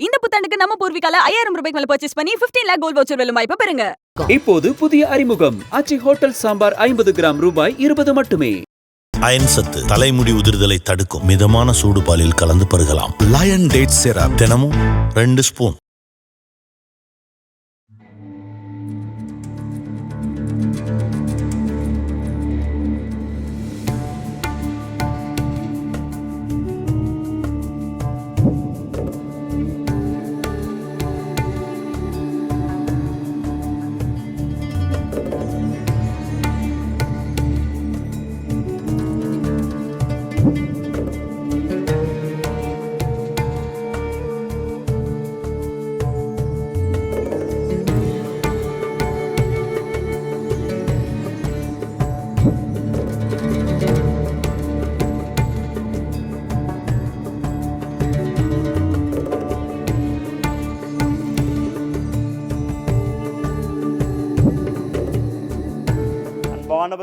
இந்த புத்தாண்டுக்கு நம்ம பூர்விகால ஐயாயிரம் ரூபாய்க்கு மேல பர்ச்சேஸ் பண்ணி 15 லேக் கோல்ட் வவுச்சர் வெல்லும் வாய்ப்பு பெறுங்க. இப்போது புதிய அறிமுகம். ஆச்சி ஹோட்டல் சாம்பார் ஐம்பது கிராம் ரூபாய் இருபது மட்டுமே. அயன் சத்து தலைமுடி உதிர்தலை தடுக்கும் மிதமான சூடு பாலில் கலந்து பருகலாம். லயன் டேட் சிரப் தினமும் ரெண்டு ஸ்பூன்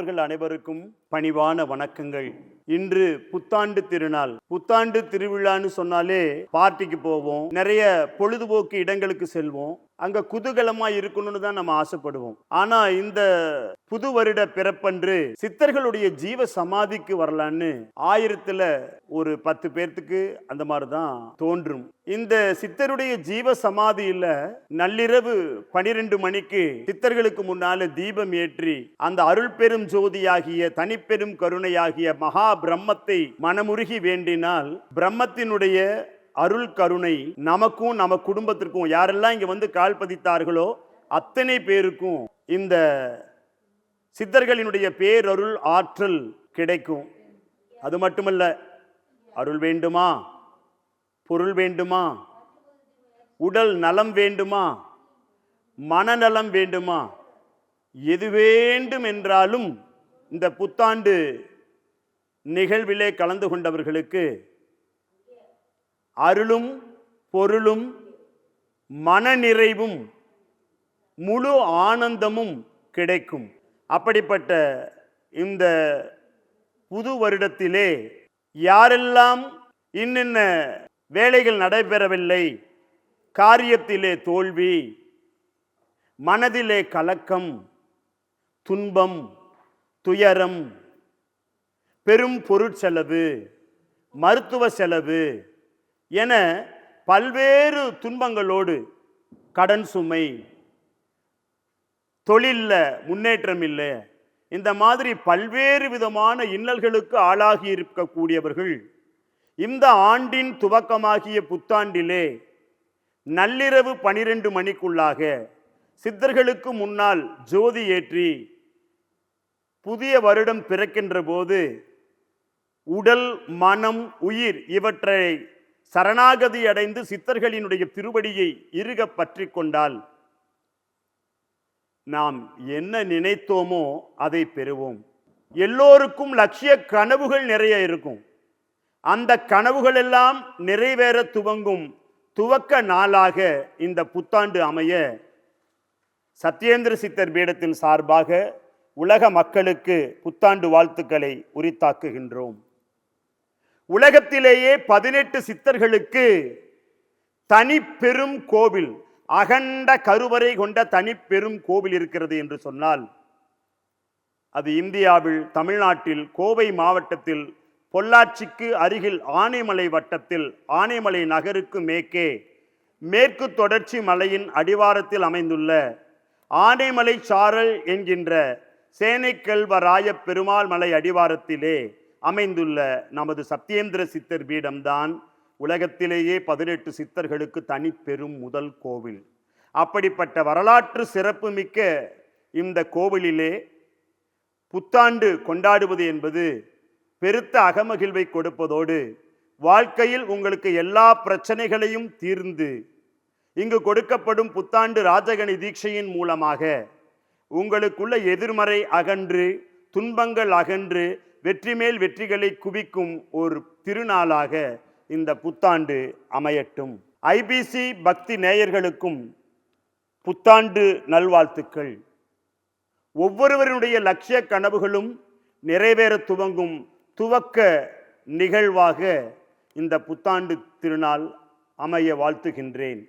மாணவர்கள் அனைவருக்கும் பணிவான வணக்கங்கள். இன்று புத்தாண்டு திருநாள். புத்தாண்டு திருவிழான்னு சொன்னாலே பார்ட்டிக்கு போவோம். நிறைய பொழுதுபோக்கு இடங்களுக்கு செல்வோம். அங்க குதூகலமா இருக்கணும்னு தான் நம்ம ஆசைப்படுவோம். ஆனா இந்த புது வருட பிறப்பன்று சித்தர்களுடைய ஜீவ சமாதிக்கு வரலான்னு ஆயிரத்துல ஒரு பத்து பேர்த்துக்கு அந்த மாதிரி தான் தோன்றும். இந்த சித்தருடைய ஜீவ சமாதியில நள்ளிரவு பனிரெண்டு மணிக்கு சித்தர்களுக்கு முன்னால தீபம் ஏற்றி அந்த அருள் பெரும் ஜோதியாகிய தனிப்பெரும் கருணையாகிய மகா பிரம்மத்தை மனமுருகி வேண்டினால் பிரம்மத்தினுடைய அருள் கருணை நமக்கும் நம்ம குடும்பத்திற்கும் யாரெல்லாம் இங்க வந்து கால் பதித்தார்களோ அத்தனை பேருக்கும் இந்த சித்தர்களினுடைய பேரருள் ஆற்றல் கிடைக்கும். அது மட்டுமல்ல அருள் வேண்டுமா? பொருள் வேண்டுமா? உடல் நலம் வேண்டுமா? மனநலம் வேண்டுமா? எது வேண்டும் என்றாலும் இந்த புத்தாண்டு நிகழ்விலே கலந்து கொண்டவர்களுக்கு அருளும் பொருளும் மனநிறைவும் முழு ஆனந்தமும் கிடைக்கும். அப்படிப்பட்ட இந்த புது வருடத்திலே யாரெல்லாம் இன்னென்ன வேலைகள் நடைபெறவில்லை காரியத்திலே தோல்வி மனதிலே கலக்கம் துன்பம் துயரம் பெரும் பொருட்செலவு மருத்துவ செலவு என பல்வேறு துன்பங்களோடு கடன் சுமை தொழில்ல முன்னேற்றம் இல்லை. இந்த மாதிரி பல்வேறு விதமான இன்னல்களுக்கு ஆளாகி இருக்கக்கூடியவர்கள் இந்த ஆண்டின் துவக்கமாகிய புத்தாண்டிலே நள்ளிரவு பனிரெண்டு மணிக்குள்ளாக சித்தர்களுக்கு முன்னால் ஜோதி ஏற்றி புதிய வருடம் பிறக்கின்ற போது உடல் மனம் உயிர் இவற்றை சரணாகதி அடைந்து சித்தர்களினுடைய திருவடியை இருக பற்றி கொண்டால் நாம் என்ன நினைத்தோமோ அதை பெறுவோம். எல்லோருக்கும் லட்சிய கனவுகள் நிறைய இருக்கும். அந்த கனவுகள் எல்லாம் நிறைவேற துவங்கும் துவக்க நாளாக இந்த புத்தாண்டு அமைய சத்யேந்திர சித்தர் பீடத்தின் சார்பாக உலக மக்களுக்கு புத்தாண்டு வாழ்த்துக்களை உரித்தாக்குகின்றோம். உலகத்திலேயே பதினெட்டு சித்தர்களுக்கு தனி பெரும் கோவில் அகண்ட கருவறை கொண்ட தனி பெரும் கோவில் இருக்கிறது என்று சொன்னால் அது இந்தியாவில் தமிழ்நாட்டில் கோவை மாவட்டத்தில் பொள்ளாச்சிக்கு அருகில் ஆனைமலை வட்டத்தில் ஆனைமலை நகருக்கு மேற்கே மேற்கு தொடர்ச்சி மலையின் அடிவாரத்தில் அமைந்துள்ள ஆனைமலை சாரல் என்கின்ற சேனைக்கல்வராய பெருமாள் மலை அடிவாரத்திலே அமைந்துள்ள நமது சத்யேந்திர சித்தர் பீடம்தான் உலகத்திலேயே பதினெட்டு சித்தர்களுக்கு தனிப்பெரும் முதல் கோவில். அப்படிப்பட்ட வரலாற்று சிறப்புமிக்க இந்த கோவிலிலே புத்தாண்டு கொண்டாடுவது என்பது பெருத்த அகமகிழ்வை கொடுப்பதோடு வாழ்க்கையில் உங்களுக்கு எல்லா பிரச்சனைகளையும் தீர்ந்து இங்கு கொடுக்கப்படும் புத்தாண்டு ராஜகணி தீட்சையின் மூலமாக உங்களுக்குள்ள எதிர்மறை அகன்று துன்பங்கள் அகன்று வெற்றி மேல் வெற்றிகளை குவிக்கும் ஒரு திருநாளாக இந்த புத்தாண்டு அமையட்டும். ஐபிசி பக்தி நேயர்களுக்கும் புத்தாண்டு நல்வாழ்த்துக்கள். ஒவ்வொருவருடைய லட்சிய கனவுகளும் நிறைவேற துவங்கும் துவக்க நிகழ்வாக இந்த புத்தாண்டு திருநாள் அமைய வாழ்த்துகின்றேன்.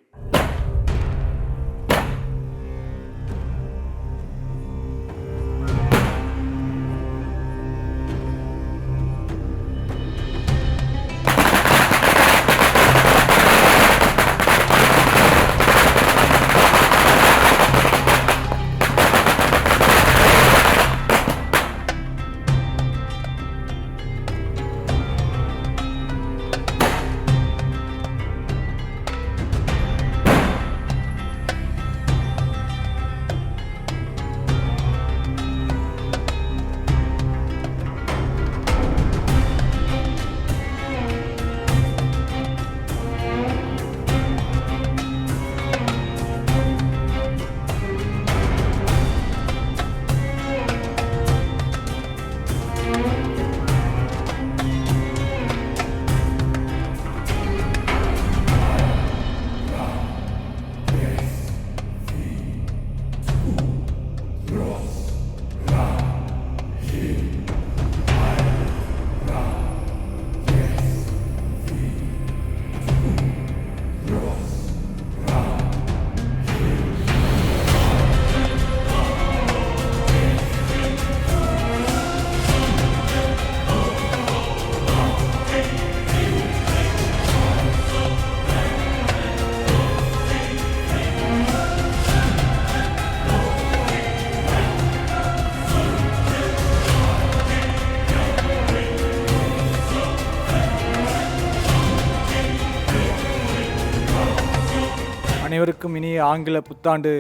அனைவருக்கும் இனிய ஆங்கில புத்தாண்டு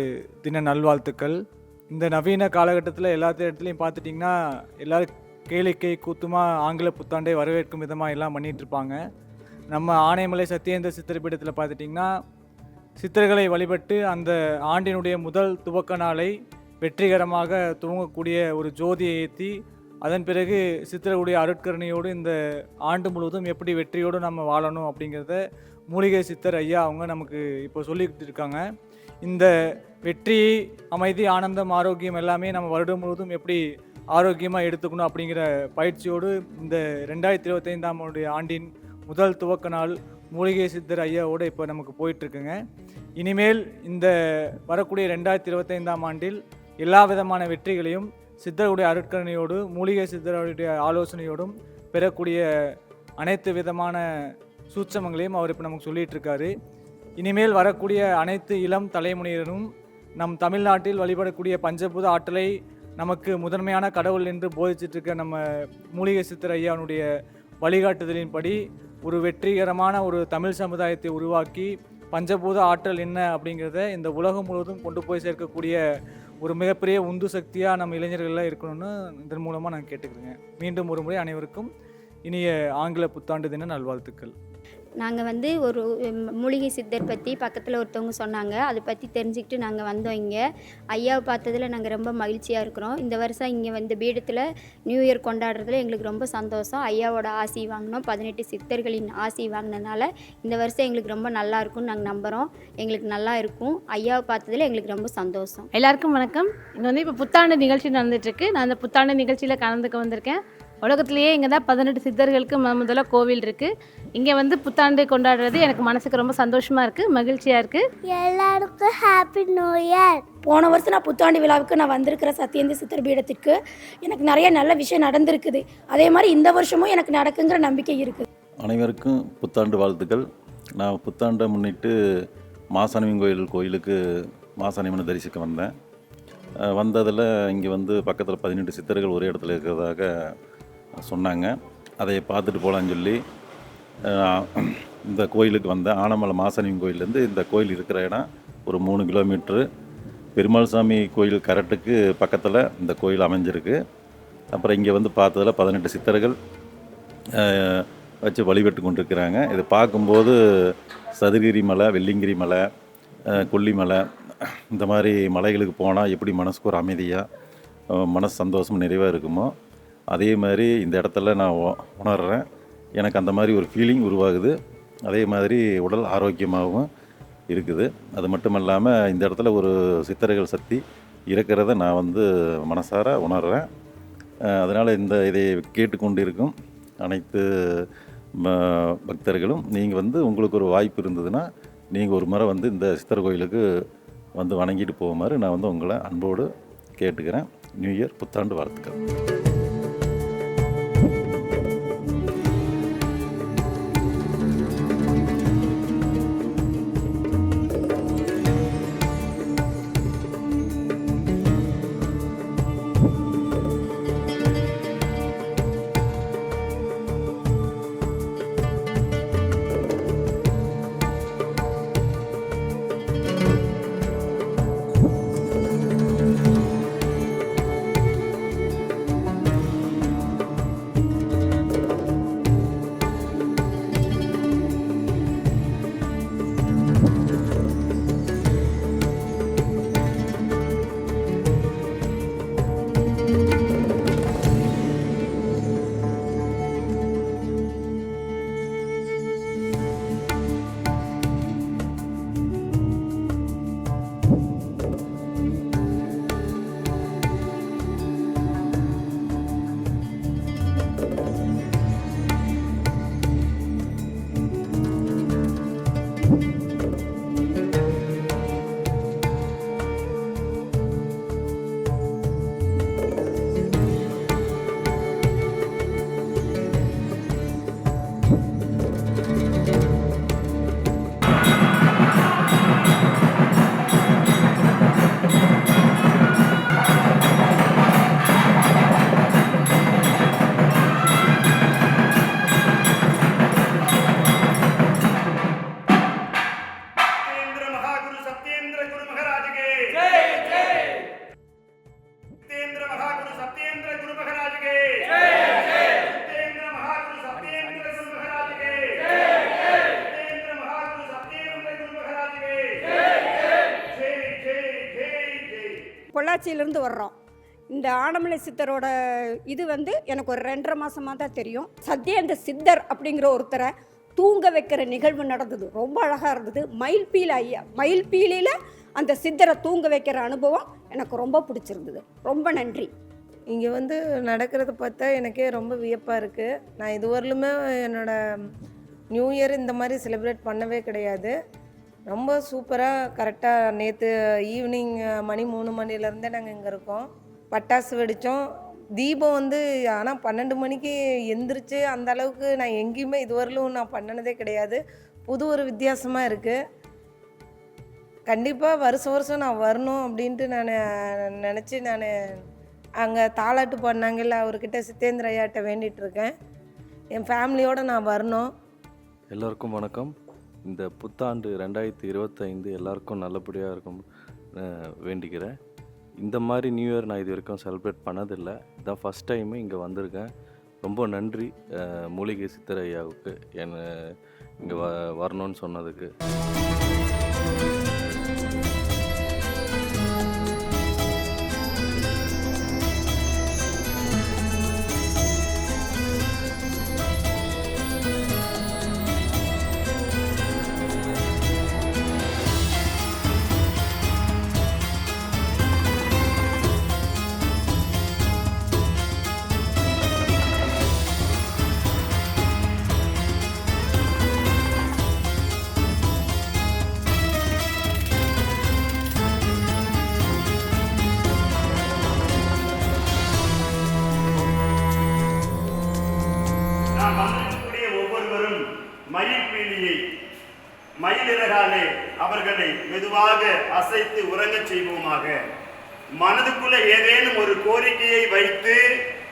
தின நல்வாழ்த்துக்கள். இந்த நவீன காலகட்டத்தில் எல்லா இடத்துலையும் பார்த்துட்டிங்கன்னா எல்லாரும் கேளிக்கை கூத்துமா ஆங்கில புத்தாண்டை வரவேற்கும் விதமாக எல்லாம் பண்ணிகிட்ருப்பாங்க நம்ம ஆனைமலை சத்யேந்திர சித்திரப்பீடத்தில் பார்த்துட்டிங்கன்னா சித்தர்களை வழிபட்டு அந்த ஆண்டினுடைய முதல் துவக்க நாளை வெற்றிகரமாக துவங்கக்கூடிய ஒரு ஜோதியை ஏற்றி அதன் பிறகு சித்தர்களுடைய அருட்கருணையோடு இந்த ஆண்டு முழுவதும் எப்படி வெற்றியோடு நம்ம வாழணும் அப்படிங்கிறத மூலிகை சித்தர் ஐயா அவங்க நமக்கு இப்போ சொல்லிக்கிட்டு இருக்காங்க இந்த வெற்றி அமைதி ஆனந்தம் ஆரோக்கியம் எல்லாமே நம்ம வருடம் முழுவதும் எப்படி ஆரோக்கியமாக எடுத்துக்கணும் அப்படிங்கிற பயிற்சியோடு இந்த ரெண்டாயிரத்தி இருபத்தைந்தாம் ஆண்டுடைய ஆண்டின் முதல் துவக்க நாள் மூலிகை சித்தர் ஐயாவோடு இப்போ நமக்கு போயிட்டுருக்குங்க. இனிமேல் இந்த வரக்கூடிய ரெண்டாயிரத்தி இருபத்தைந்தாம் ஆண்டில் எல்லா விதமான வெற்றிகளையும் சித்தருடைய அருட்கருணையோடு மூலிகை சித்தருடைய ஆலோசனையோடும் பெறக்கூடிய அனைத்து விதமான சூட்சமங்களையும் அவர் இப்போ நமக்கு சொல்லிட்டு இருக்காரு இனிமேல் வரக்கூடிய அனைத்து இளம் தலைமுறையினரும் நம் தமிழ்நாட்டில் வழிபடக்கூடிய பஞ்சபூத ஆற்றலை நமக்கு முதன்மையான கடவுள் என்று போதிச்சிட்டு இருக்க நம்ம மூலிகை சித்தர் ஐயாவுடைய வழிகாட்டுதலின்படி ஒரு வெற்றிகரமான ஒரு தமிழ் சமுதாயத்தை உருவாக்கி பஞ்சபூத ஆற்றல் என்ன அப்படிங்கிறத இந்த உலகம் முழுவதும் கொண்டு போய் சேர்க்கக்கூடிய ஒரு மிகப்பெரிய உந்து சக்தியாக நம்ம இளைஞர்கள்லாம் இருக்கணும்னு இதன் மூலமாக நான் கேட்டுக்கிறேங்க. மீண்டும் ஒரு முறை அனைவருக்கும் இனிய ஆங்கில புத்தாண்டு தின நல்வாழ்த்துக்கள். நாங்கள் வந்து ஒரு மூலிகை சித்தர் பற்றி பக்கத்தில் ஒருத்தவங்க சொன்னாங்க. அதை பற்றி தெரிஞ்சுக்கிட்டு நாங்கள் வந்தோம் இங்கே. ஐயாவை பார்த்ததில் நாங்கள் ரொம்ப மகிழ்ச்சியாக இருக்கிறோம். இந்த வருஷம் இங்கே வந்து பீடத்தில் நியூ இயர் கொண்டாடுறதுல எங்களுக்கு ரொம்ப சந்தோஷம். ஐயாவோட ஆசி வாங்கினோம். பதினெட்டு சித்தர்களின் ஆசி வாங்கினதுனால இந்த வருஷம் எங்களுக்கு ரொம்ப நல்லா இருக்கும்னு நாங்கள் நம்புகிறோம் எங்களுக்கு நல்லா இருக்கும். ஐயாவை பார்த்ததில் எங்களுக்கு ரொம்ப சந்தோஷம். எல்லாருக்கும் வணக்கம். இங்கே வந்து இப்போ புத்தாண்டு நிகழ்ச்சி நடந்துட்டுருக்கு நான் அந்த புத்தாண்டு நிகழ்ச்சியில் கலந்துக்க வந்திருக்கேன். உலகத்திலேயே இங்கே தான் பதினெட்டு சித்தர்களுக்கு முதல்ல கோவில் இருக்குது இங்கே வந்து புத்தாண்டு கொண்டாடுறது எனக்கு மனசுக்கு ரொம்ப சந்தோஷமாக இருக்குது மகிழ்ச்சியாக இருக்குது எல்லாருக்கும் ஹாப்பி நியூ இயர் போன வருஷம் நான் புத்தாண்டு விழாவுக்கு நான் வந்திருக்கிற சத்யேந்திர சித்தர் பீடத்திற்கு எனக்கு நிறைய நல்ல விஷயம் நடந்திருக்குது. அதே மாதிரி இந்த வருஷமும் எனக்கு நடக்குங்கிற நம்பிக்கை இருக்குது. அனைவருக்கும் புத்தாண்டு வாழ்த்துக்கள். நான் புத்தாண்டை முன்னிட்டு மாசாணியம்மன் கோயில் கோயிலுக்கு மாசாணியம்மனை தரிசிக்க வந்தேன். வந்ததில் இங்கே வந்து பக்கத்தில் பதினெட்டு சித்தர்கள் ஒரே இடத்துல இருக்கிறதாக சொன்னாங்க. அதை பார்த்துட்டு போகலான்னு சொல்லி இந்த கோயிலுக்கு வந்தேன் ஆனமலை மாசாணியம்மன் கோயிலேருந்து இந்த கோயில் இருக்கிற இடம் ஒரு மூணு கிலோமீட்ரு. பெருமாள் சாமி கோயில் கரெக்டுக்கு பக்கத்தில் இந்த கோயில் அமைஞ்சிருக்கு. அப்புறம் இங்கே வந்து பார்த்ததில் பதினெட்டு சித்தர்கள் வச்சு வழிபட்டு கொண்டிருக்கிறாங்க. இதை பார்க்கும்போது சதுரகிரி மலை வெள்ளிங்கிரி மலை கொல்லிமலை இந்த மாதிரி மலைகளுக்கு போனால் எப்படி மனசுக்கு ஒரு அமைதியாக மனசு சந்தோஷம் நிறைவாக இருக்குமோ அதே மாதிரி இந்த இடத்துல நான் உணர்கிறேன் எனக்கு அந்த மாதிரி ஒரு ஃபீலிங் உருவாகுது. அதே மாதிரி உடல் ஆரோக்கியமாகவும் இருக்குது. அது மட்டும் இல்லாமல் இந்த இடத்துல ஒரு சித்தர்கள் சக்தி இருக்கிறத நான் வந்து மனசார உணர்கிறேன் அதனால் இந்த இதை கேட்டுக்கொண்டிருக்கும் அனைத்து பக்தர்களும் நீங்கள் வந்து உங்களுக்கு ஒரு வாய்ப்பு இருந்ததுன்னா நீங்கள் ஒரு முறை வந்து இந்த சித்தர் கோயிலுக்கு வந்து வணங்கிட்டு போகுமாறு நான் வந்து உங்களை அன்போடு கேட்டுக்கிறேன். நியூ இயர் புத்தாண்டு வாழ்த்துக்கள். பொள்ளாச்சியிலேருந்து வர்றோம். இந்த ஆனமலை சித்தரோட இது வந்து எனக்கு ஒரு ரெண்டரை மாதமாக தான் தெரியும். சத்யேந்த சித்தர் அப்படிங்கிற ஒருத்தரை தூங்க வைக்கிற நிகழ்வு நடந்தது. ரொம்ப அழகாக இருந்தது. மயில்பீல ஐயா. மயில்பீலியில் அந்த சித்தரை தூங்க வைக்கிற அனுபவம் எனக்கு ரொம்ப பிடிச்சிருந்தது. ரொம்ப நன்றி. இங்கே வந்து நடக்கிறத பார்த்தா எனக்கே ரொம்ப வியப்பாக இருக்குது நான் இதுவரையிலுமே என்னோடய நியூ இயர் இந்த மாதிரி செலிப்ரேட் பண்ணவே கிடையாது. ரொம்ப சூப்பராக கரெக்டாக நேற்று ஈவினிங் மணி மூணு மணிலேருந்தே நாங்கள் இங்கே இருக்கோம். பட்டாசு வெடித்தோம் தீபம் வந்து ஆனால் பன்னெண்டு மணிக்கு எந்திரிச்சு அந்த அளவுக்கு நான் எங்கேயுமே இதுவரையிலும் நான் பண்ணினதே கிடையாது. புது ஒரு வித்தியாசமாக இருக்குது கண்டிப்பாக வருஷம் வருஷம் நான் வரணும் அப்படின்ட்டு நான் நினச்சி நான் அங்கே தாளாட்டு பண்ணாங்கல்ல அவர்கிட்ட சித்தேந்திர ஐயாட்ட வேண்டிகிட்டு என் ஃபேமிலியோடு நான் வரணும். எல்லோருக்கும் வணக்கம். இந்த புத்தாண்டு ரெண்டாயிரத்தி இருபத்தைந்து எல்லாருக்கும் நல்லபடியாக இருக்கும் வேண்டிக்கிறேன். இந்த மாதிரி நியூ இயர் நான் இது வரைக்கும் செலிப்ரேட் பண்ணதில்லை. இதான் ஃபஸ்ட் டைமு இங்கே வந்திருக்கேன். ரொம்ப நன்றி மூலிகை சித்தரையாவுக்கு என்னை இங்கே வ வரணும்னு சொன்னதுக்கு. கண்களை மெதுவாக அசைத்து உறங்கச் செய்வோமாக. மனதுக்குள்ள ஏதேனும் ஒரு கோரிக்கையை வைத்து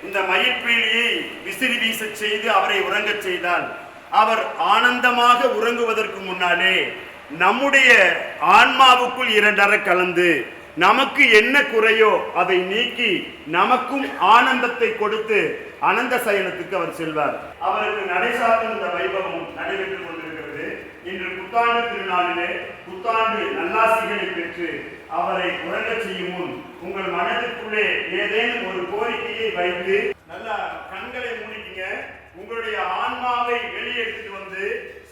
இந்த மயிர்பீலியை விசிறி வீச செய்து அவரை உறங்கச் செய்தால் அவர் ஆனந்தமாக உறங்குவதற்கு முன்னாலே நம்முடைய ஆன்மாவுக்குள் இரண்டர கலந்து நமக்கு என்ன குறையோ அதை நீக்கி நமக்கும் ஆனந்தத்தை கொடுத்து அனந்த சயனத்துக்கு அவர் செல்வார். அவருக்கு நடைசாற்றும் இந்த வைபவம் நடைபெற்றுக் கொண்டிருக்கிறது. இன்று புத்தாண்டு திருநாளிலே புத்தாண்டு நல்லாசிகளை பெற்று அவரை உறங்கச் செய்யும் முன் உங்கள் மனதிற்குள்ளே ஏதேனும் ஒரு கோரிக்கையை வைத்து நல்லா கண்களை மூடிக்கிங்க. உங்களுடைய ஆன்மாவை வெளியெடுத்துட்டு வந்து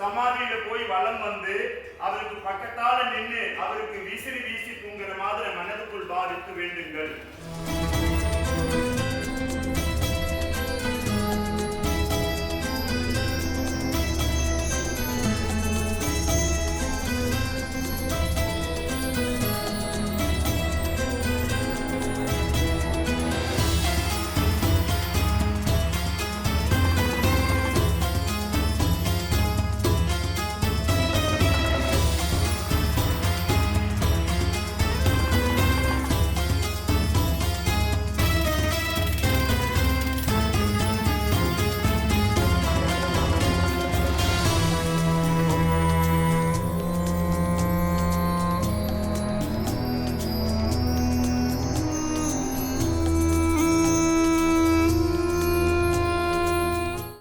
சமாதியில போய் வலம் வந்து அவருக்கு பக்கத்தால நின்று அவருக்கு விசிறி வீசி தூங்குற மாதிரி மனதுக்குள் பாதித்து வேண்டுங்கள்.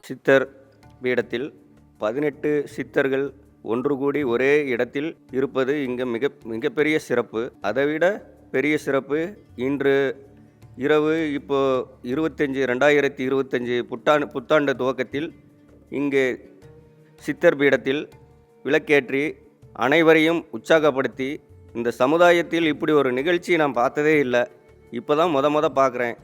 சித்தர் பீடத்தில் பதினெட்டு சித்தர்கள் ஒன்று கூடி ஒரே இடத்தில் இருப்பது இங்கே மிக மிகப்பெரிய சிறப்பு. அதைவிட பெரிய சிறப்பு இன்று இரவு இப்போ இருபத்தஞ்சி ரெண்டாயிரத்தி இருபத்தஞ்சி புத்தாண்டு புத்தாண்டு துவக்கத்தில் இங்கே சித்தர் பீடத்தில் விளக்கேற்றி அனைவரையும் உற்சாகப்படுத்தி இந்த சமுதாயத்தில் இப்படி ஒரு நிகழ்ச்சி நான் பார்த்ததே இல்லை. இப்போ தான் முத முத பார்க்குறேன்.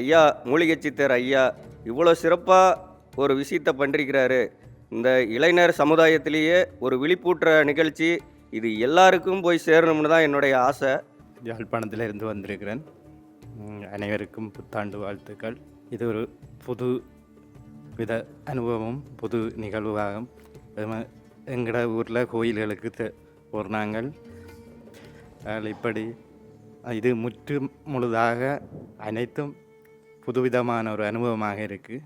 ஐயா மூலிகை சித்தர் ஐயா இவ்வளோ சிறப்பாக ஒரு விஷயத்தை பண்ணிருக்கிறாரு இந்த இளைஞர் சமுதாயத்திலேயே ஒரு விழிப்பூட்டுற நிகழ்ச்சி. இது எல்லாருக்கும் போய் சேரணும்னு தான் என்னுடைய ஆசை. யாழ்ப்பாணத்தில் இருந்து வந்திருக்கிறேன். அனைவருக்கும் புத்தாண்டு வாழ்த்துக்கள். இது ஒரு புது வித அனுபவம் புது நிகழ்வாகும். எங்களோட ஊரில் கோயில்களுக்கு தெ- போனாங்கள் இப்படி இது முற்று முழுதாக அனைத்தும் புதுவிதமான ஒரு அனுபவமாக இருக்குது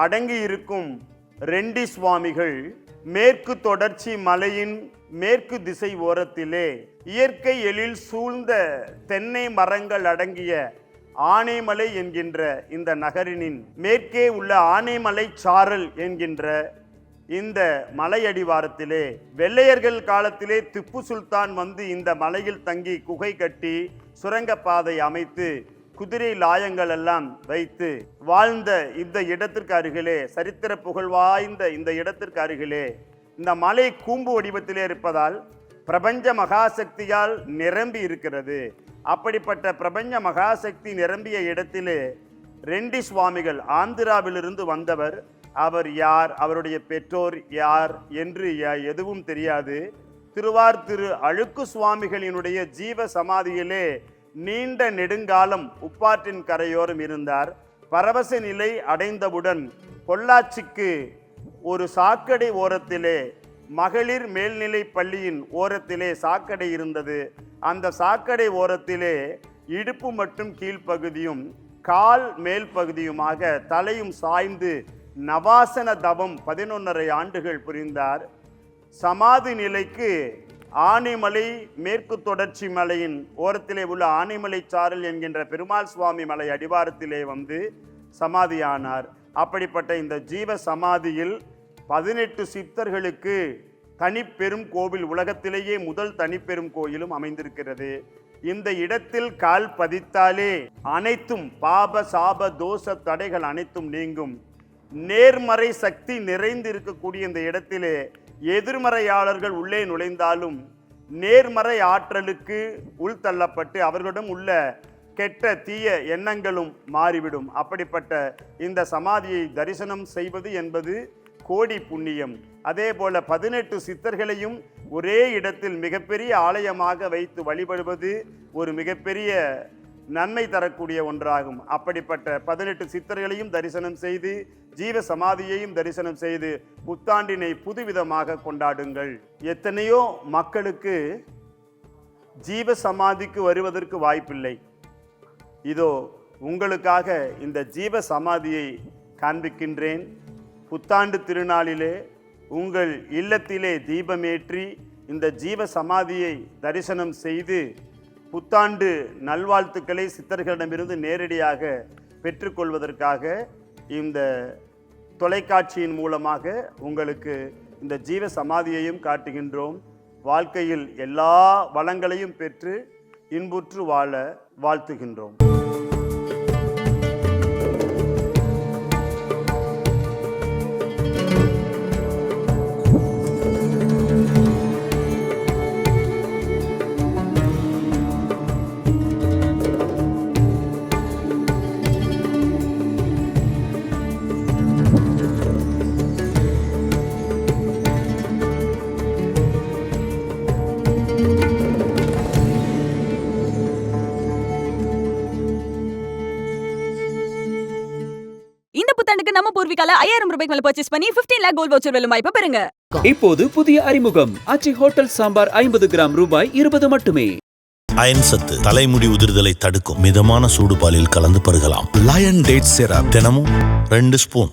அடங்கி இருக்கும் ரெண்டி சுவாமிகள் மேற்கு தொடர்ச்சி மலையின் மேற்கு திசை ஓரத்திலே இயற்கை எழில் சூழ்ந்த தென்னை மரங்கள் அடங்கிய ஆனைமலை என்கின்ற இந்த நகரினின் மேற்கே உள்ள ஆனைமலை சாரல் என்கின்ற இந்த மலையடிவாரத்திலே வெள்ளையர்கள் காலத்திலே திப்பு சுல்தான் வந்து இந்த மலையில் தங்கி குகை கட்டி சுரங்கப்பாதை அமைத்து குதிரை லாயங்கள் எல்லாம் வைத்து வாழ்ந்த இந்த இடத்திற்கு அருகிலே சரித்திர புகழ் வாய்ந்த இந்த இடத்திற்கு அருகிலே இந்த மலை கூம்பு வடிவத்திலே இருப்பதால் பிரபஞ்ச மகாசக்தியால் நிரம்பி இருக்கிறது. அப்படிப்பட்ட பிரபஞ்ச மகாசக்தி நிரம்பிய இடத்திலே ரெண்டி சுவாமிகள் ஆந்திராவிலிருந்து வந்தவர். அவர் யார்? அவருடைய பெற்றோர் யார் என்று எதுவும் தெரியாது. திருவார் திரு அழுக்கு சுவாமிகளினுடைய ஜீவ சமாதியிலே நீண்ட நெடுங்காலம் உப்பாற்றின் கரையோரம் இருந்தார். பரவச நிலை அடைந்தவுடன் பொள்ளாச்சிக்கு ஒரு சாக்கடை ஓரத்திலே மகளிர் மேல்நிலை பள்ளியின் ஓரத்திலே சாக்கடை இருந்தது. அந்த சாக்கடை ஓரத்திலே இடுப்பு மற்றும் கீழ்ப்பகுதியும் கால் மேல் பகுதியுமாக தலையும் சாய்ந்து நவாசன தவம் பதினொன்றரை ஆண்டுகள் புரிந்தார். சமாதி நிலைக்கு ஆனைமலை மேற்கு தொடர்ச்சி மலையின் ஓரத்திலே உள்ள ஆனைமலை சாரல் என்கின்ற பெருமாள் சுவாமி மலை அடிவாரத்திலே வந்து சமாதியானார். அப்படிப்பட்ட இந்த ஜீவ சமாதியில் பதினெட்டு சித்தர்களுக்கு தனிப்பெரும் கோவில் உலகத்திலேயே முதல் தனிப்பெரும் கோயிலும் அமைந்திருக்கிறது. இந்த இடத்தில் கால் பதித்தாலே அனைத்தும் பாப சாப தோஷ தடைகள் அனைத்தும் நீங்கும். நேர்மறை சக்தி நிறைந்து இருக்கக்கூடிய இந்த இடத்திலே எதிர்மறையாளர்கள் உள்ளே நுழைந்தாலும் நேர்மறை ஆற்றலுக்கு உள்தள்ளப்பட்டு அவர்களிடம் உள்ள கெட்ட தீய எண்ணங்களும் மாறிவிடும். அப்படிப்பட்ட இந்த சமாதியை தரிசனம் செய்வது என்பது கோடி புண்ணியம். அதே போல பதினெட்டு சித்தர்களையும் ஒரே இடத்தில் மிகப்பெரிய ஆலயமாக வைத்து வழிபடுவது ஒரு மிகப்பெரிய நன்மை தரக்கூடிய ஒன்றாகும். அப்படிப்பட்ட பதினெட்டு சித்தர்களையும் தரிசனம் செய்து ஜீவ சமாதியையும் தரிசனம் செய்து புத்தாண்டினை புதுவிதமாக கொண்டாடுங்கள். எத்தனையோ மக்களுக்கு ஜீவ சமாதிக்கு வருவதற்கு வாய்ப்பில்லை. இதோ உங்களுக்காக இந்த ஜீவ சமாதியை காண்பிக்கின்றேன். புத்தாண்டு திருநாளிலே உங்கள் இல்லத்திலே தீபமேற்றி இந்த ஜீவ சமாதியை தரிசனம் செய்து புத்தாண்டு நல்வாழ்த்துக்களை சித்தர்களிடமிருந்து நேரடியாக பெற்றுக்கொள்வதற்காக இந்த தொலைக்காட்சியின் மூலமாக உங்களுக்கு இந்த ஜீவ சமாதியையும் காட்டுகின்றோம். வாழ்க்கையில் எல்லா வளங்களையும் பெற்று இன்புற்று வாழ வாழ்த்துகின்றோம். பூர்விகால ஐயாயிரம் ரூபாய்க்கு மேல பர்ச்சேஸ் பண்ணி 15 லேக் கோல்ட் வவுச்சர் வெல்லும் வாய்ப்பை பெறுங்க. இப்போது புதிய அறிமுகம். ஆச்சி ஹோட்டல் சாம்பார் ஐம்பது கிராம் ரூபாய் இருபது மட்டுமே. அயன் சத்து தலைமுடி உதிர்தலை தடுக்கும் மிதமான சூடு பாலில் கலந்து பருகலாம். லயன் டேட் சிரப் தினமும் ரெண்டு ஸ்பூன்